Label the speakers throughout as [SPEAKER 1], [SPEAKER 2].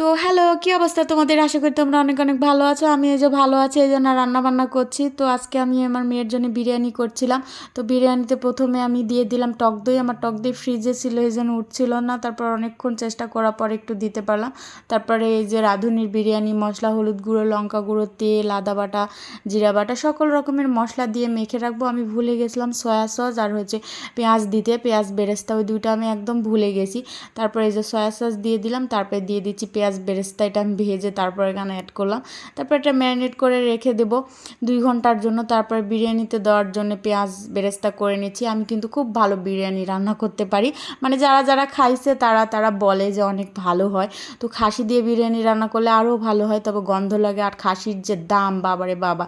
[SPEAKER 1] তো হ্যালো, কী অবস্থা তোমাদের? আশা করি তোমরা অনেক অনেক ভালো আছো। আমি এই যে ভালো আছি, এই জন্য রান্না বান্না করছি। তো আজকে আমি আমার মেয়ের জন্য বিরিয়ানি করছিলাম। তো বিরিয়ানিতে প্রথমে আমি দিয়ে দিলাম টক দই। আমার টক দই ফ্রিজে ছিল, এই জন্য উঠছিল না। তারপর অনেকক্ষণ চেষ্টা করার পর একটু দিতে পারলাম। তারপরে এই যে রাঁধুনির বিরিয়ানি, মশলা, হলুদ গুঁড়ো, লঙ্কা গুঁড়ো, তেল, আদা বাটা, জিরা বাটা, সকল রকমের মশলা দিয়ে মেখে রাখব। আমি ভুলে গেছিলাম সয়া সস আর হচ্ছে পেঁয়াজ দিতে। পেঁয়াজ বেরেস্তা, ওই দুইটা আমি একদম ভুলে গেছি। তারপরে এই যে সয়া সস দিয়ে দিলাম। তারপরে দিয়ে দিচ্ছি পেঁয়াজ বেরেস্তা এটা আমি ভেজে তারপর এখানে অ্যাড করলাম। তারপর এটা ম্যারিনেট করে রেখে দেবো দুই ঘণ্টার জন্য। তারপরে বিরিয়ানিতে দেওয়ার জন্য পেঁয়াজ বেরেস্তা করে নিচ্ছি। আমি কিন্তু খুব ভালো বিরিয়ানি রান্না করতে পারি। মানে যারা যারা খাইছে তারা তারা বলে যে অনেক ভালো হয়। তো খাসি দিয়ে বিরিয়ানি রান্না করলে আরও ভালো হয়, তবে গন্ধ লাগে আর খাসির যে দাম, বাবারে বাবা।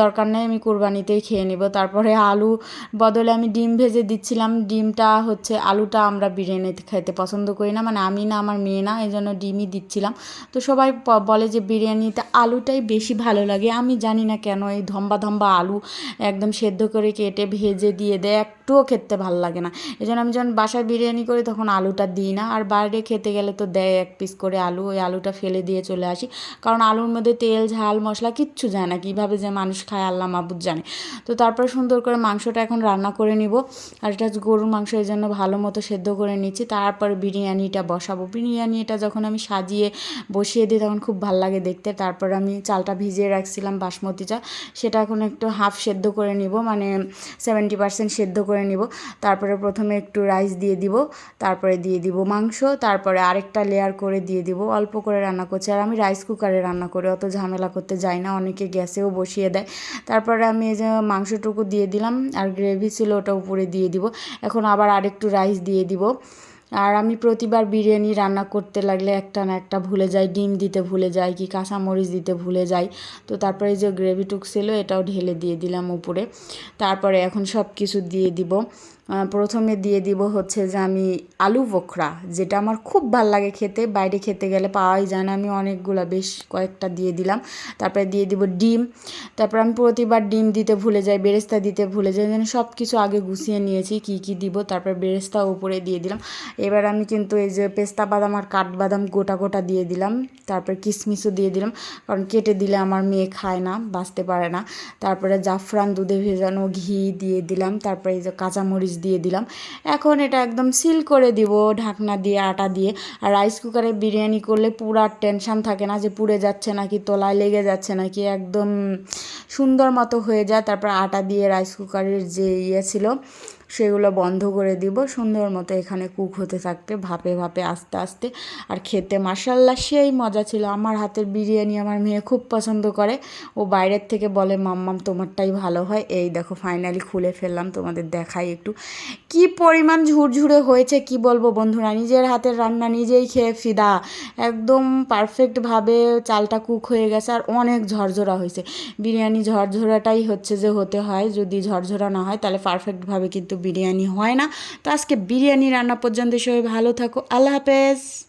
[SPEAKER 1] দরকার নেই আমি কোরবানিতেই খেয়ে নেব। তারপরে আলু বদলে আমি ডিম ভেজে দিচ্ছিলাম। ডিমটা হচ্ছে আলুটা আমরা বিরিয়ানিতে খেতে পছন্দ করি না। মানে আমি না, আমার মেয়ে না এই জন্য ডিমই দিচ্ছিলাম। তো সবাই বলে যে বিরিয়ানিতে আলুটাই বেশি ভালো লাগে। আমি জানি না কেন এই ধম্বা ধম্বা আলু একদম সেদ্ধ করে কেটে ভেজে দিয়ে দেয়। একটুও খেতে ভালো লাগে না। এই জন্য আমি যখন বাসায় বিরিয়ানি করি তখন আলুটা দিই না। আর বাইরে খেতে গেলে তো দেয় এক পিস করে আলু, ওই আলুটা ফেলে দিয়ে চলে আসি। কারণ আলুর মধ্যে তেল, ঝাল, মশলা কিচ্ছু যায় না। কীভাবে যে মানুষ খায় আল্লাহ মাবুদ জানে। তো তারপর সুন্দর করে মাংসটা এখন রান্না করে নিব। আর এটা গরুর মাংস, এই জন্য ভালো মতো সেদ্ধ করে নিচ্ছি। তারপর বিরিয়ানিটা বসাবো। বিরিয়ানিটা যখন আমি সাজিয়ে বসিয়ে দিই তখন খুব ভালো লাগে দেখতে। তারপর আমি চালটা ভিজিয়ে রাখছিলাম বাসমতি চাল। সেটা এখন একটু হাফ সেদ্ধ করে নিব। মানে সেভেন্টি পার্সেন্ট সেদ্ধ করে নিব। তারপরে প্রথমে একটু রাইস দিয়ে দিব, তারপরে দিয়ে দিব মাংস, তারপরে আরেকটা লেয়ার করে দিয়ে দিব। অল্প করে রান্না করছি। আর আমি রাইস কুকারে রান্না করি, অত ঝামেলা করতে যাই না, অনেকে গ্যাসেও বসিয়ে দেয়। তারপরে আমি এই যে মাংসটুকু দিয়ে দিলাম, আর গ্রেভি ছিল ওটা উপরে দিয়ে দিব। এখন আবার আরেকটু রাইস দিয়ে দিব। আর আমি প্রতিবার বিরিয়ানি রান্না করতে লাগলে একটা না একটা ভুলে যাই, ডিম দিতে ভুলে যাই কি কাঁচামরিচ দিতে ভুলে যাই। তো তারপরে যে গ্রেভিটুক ছিল এটাও ঢেলে দিয়ে দিলাম উপরে। তারপরে এখন সব কিছু দিয়ে দিব। প্রথমে দিয়ে দিব হচ্ছে যে আমি আলু বোখরা যেটা আমার খুব ভালো লাগে খেতে, বাইরে খেতে গেলে পাওয়াই যায় না। আমি অনেকগুলো, বেশ কয়েকটা দিয়ে দিলাম। তারপরে দিয়ে দিব ডিম। তারপর আমি প্রতিবার ডিম দিতে ভুলে যাই, বেরেস্তা দিতে ভুলে যাই যেন সব কিছু আগে গুছিয়ে নিয়েছি, কি কি দিব, তারপর বেরেস্তা উপরে দিয়ে দিলাম। এবার আমি কিন্তু এই যে পেস্তা বাদাম আর কাঠবাদাম গোটা গোটা দিয়ে দিলাম। তারপরে কিশমিশও দিয়ে দিলাম, কারণ কেটে দিলে আমার মেয়ে খায় না, বাঁচতে পারে না। তারপরে জাফরান দুধে ভেজানো ঘি দিয়ে দিলাম। তারপরে এই যে কাঁচামরিচ দিয়ে দিলাম। এখন এটা একদম সিল করে দিব ঢাকনা দিয়ে, আটা দিয়ে। আর রাইস কুকারে বিরিয়ানি করলে পুরার টেনশান থাকে না যে পুড়ে যাচ্ছে নাকি, তলায় লেগে যাচ্ছে নাকি, একদম সুন্দর মতো হয়ে যায়। তারপর আটা দিয়ে রাইস কুকারের যে ইয়ে ছিল সেগুলো বন্ধ করে দিব। সুন্দর মতো এখানে কুক হতে থাকবে ভাপে ভাপে, আস্তে আস্তে। আর খেতে মাসাল্লা সেই মজা ছিল। আমার হাতের বিরিয়ানি আমার মেয়ে খুব পছন্দ করে। ও বাইরের থেকে বলে, মাম্মাম, তোমারটাই ভালো হয়। এই দেখো ফাইনালি খুলে ফেললাম, তোমাদের দেখাই একটু। কি পরিমাণ ঝুরঝুরে হয়েছে, কি বলব বন্ধুরা? নিজের হাতের রান্না নিজেই খেয়ে ফিদা। একদম পারফেক্টভাবে চালটা কুক হয়ে গেছে আর অনেক ঝরঝরা হয়েছে। বিরিয়ানি ঝরঝরাটাই হচ্ছে যে হতে হয়, যদি ঝরঝরা না হয়, তাহলে পারফেক্টভাবে কিন্তু বিরিয়ানি হয় না। তো আজকে বিরিয়ানি রান্না পর্যন্ত সবাই ভালো থাকো। আল্লাহ হাফেজ।